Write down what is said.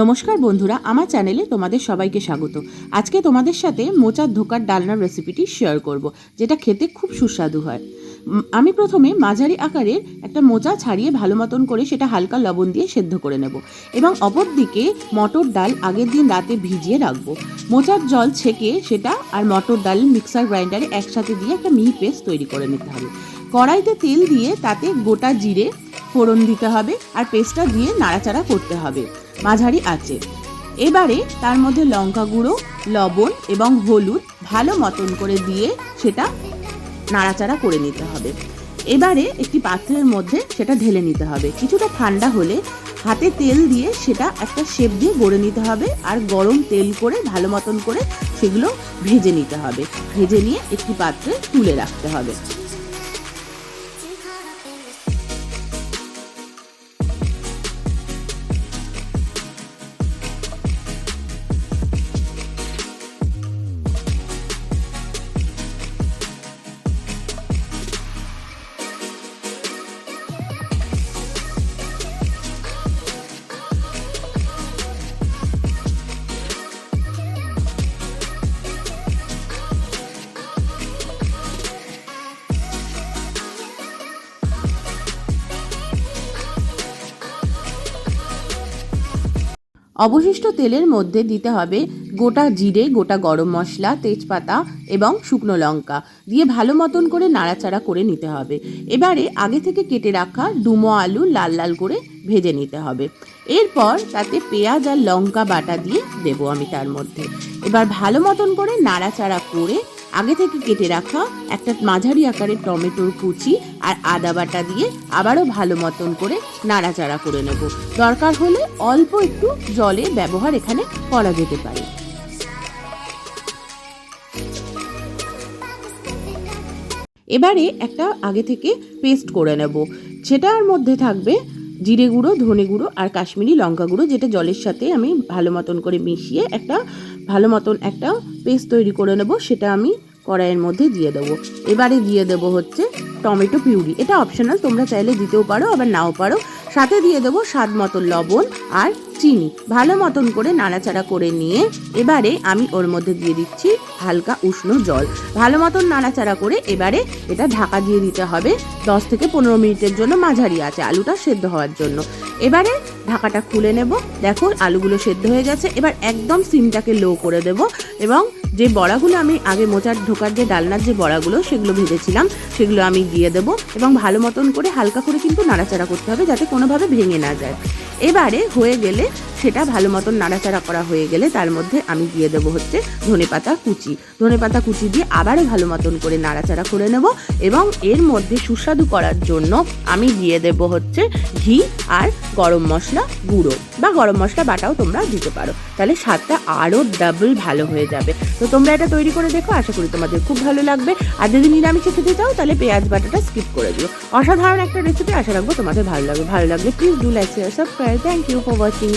নমস্কার বন্ধুরা, আমার চ্যানেলে তোমাদের সবাইকে স্বাগত। আজকে তোমাদের সাথে মোচার ধোকার ডালনার রেসিপিটি শেয়ার করব, যেটা খেতে খুব সুস্বাদু হয়। আমি প্রথমে মাঝারি আকারের একটা মোচা ছাড়িয়ে ভালো মতন করে সেটা হালকা লবণ দিয়ে সেদ্ধ করে নেব এবং অপর দিকে মটর ডাল আগের দিন রাতে ভিজিয়ে রাখব। মোচার জল ছেঁকে সেটা আর মটর ডাল মিক্সার গ্রাইন্ডারে একসাথে দিয়ে একটা মিহি পেস্ট তৈরি করে নিতে হবে। কড়াইতে তেল দিয়ে তাতে গোটা জিরে ফোড়ন দিতে হবে আর পেস্টটা দিয়ে নাড়াচাড়া করতে হবে। মাঝারি আছে। এবারে তার মধ্যে লঙ্কা গুঁড়ো, লবণ এবং হলুদ ভালো মতন করে দিয়ে সেটা নাড়াচাড়া করে নিতে হবে। এবারে একটি পাত্রের মধ্যে সেটা ঢেলে নিতে হবে। কিছুটা ঠান্ডা হলে হাতে তেল দিয়ে সেটা একটা শেপ দিয়ে গড়ে নিতে হবে আর গরম তেল করে ভালো মতন করে সেগুলো ভেজে নিতে হবে। ভেজে নিয়ে একটি পাত্রে তুলে রাখতে হবে। অবশিষ্ট তেলের মধ্যে দিতে হবে গোটা জিরে, গোটা গরম মশলা, তেজপাতা এবং শুকনো লঙ্কা। দিয়ে ভালো মতন করে নাড়াচাড়া করে নিতে হবে। এবারে আগে থেকে কেটে রাখা ডুমো আলু লাল লাল করে ভেজে নিতে হবে। এরপর তাতে পেঁয়াজ আর লঙ্কা বাটা দিয়ে দেবো আমি তার মধ্যে। এবার ভালো মতন করে নাড়াচাড়া করে আগে থেকে কেটে রাখা একটা মাঝারি আকারের টমেটোর কুচি আর আদা বাটা দিয়ে আবারও ভালো মতন করে নাড়াচাড়া করে নেব। দরকার হলে অল্প একটু জলের ব্যবহার এখানে করা যেতে পারে। এবারে একটা আগে থেকে পেস্ট করে নেব। সেটার মধ্যে থাকবে জিরে গুঁড়ো, ধনে গুঁড়ো আর কাশ্মীরি লঙ্কা গুঁড়ো, যেটা জলের সাথে আমি ভালো মতন করে মিশিয়ে একটা ভালো মতন একটা পেস্ট তৈরি করে নেব, সেটা আমি কড়াইয়ের মধ্যে দিয়ে দেবো। এবারে দিয়ে দেবো হচ্ছে টমেটো পিউরি। এটা অপশনাল তোমরা চাইলে দিতেও পারো, আবার নাও পারো। সাথে দিয়ে দেবো স্বাদ মতো লবণ আর চিনি। ভালো মতন করে নাড়াচাড়া করে নিয়ে এবারে আমি ওর মধ্যে দিয়ে দিচ্ছি হালকা উষ্ণ জল। ভালো মতন নাড়াচাড়া করে এবারে এটা ঢাকা দিয়ে দিতে হবে। দশ থেকে পনেরো মিনিটের জন্য মাঝারি আছে, আলুটা সেদ্ধ হওয়ার জন্য। এবারে ঢাকাটা খুলে নেব। দেখো, আলুগুলো সেদ্ধ হয়ে গেছে। এবার একদম সিমটাকে লো করে দেব এবং যে বড়াগুলো আমি আগে মোচার ঢোকার যে ডালনার যে বড়াগুলো, সেগুলো ভেজেছিলাম, সেগুলো আমি দিয়ে দেব এবং ভালো মতন করে হালকা করে কিন্তু নাড়াচাড়া করতে হবে যাতে কোনোভাবে ভেঙে না যায়। এবারে হয়ে গেলে সেটা ভালো মতন নাড়াচাড়া করা হয়ে গেলে তার মধ্যে আমি দিয়ে দেবো হচ্ছে ধনে পাতা কুচি। ধনে পাতা কুচি দিয়ে আবারও ভালো মতন করে নাড়াচাড়া করে নেব এবং এর মধ্যে সুস্বাদু করার জন্য আমি দিয়ে দেব হচ্ছে ঘি আর গরম মশলা গুঁড়ো বা গরম মশলা বাটাও তোমরা দিতে পারো। তাহলে স্বাদটা আরও ডাবল ভালো হয়ে যাবে। তো তোমরা এটা তৈরি করে দেখো, আশা করি তোমাদের খুব ভালো লাগবে। আর যদি নিরামিষে খেতে চাও, তাহলে পেঁয়াজ বাটাটা স্কিপ করে দিও। অসাধারণ একটা রেসিপি আশা রাখব তোমাদের ভালো লাগবে। ভালো লাগলে please do like share subscribe thank you for watching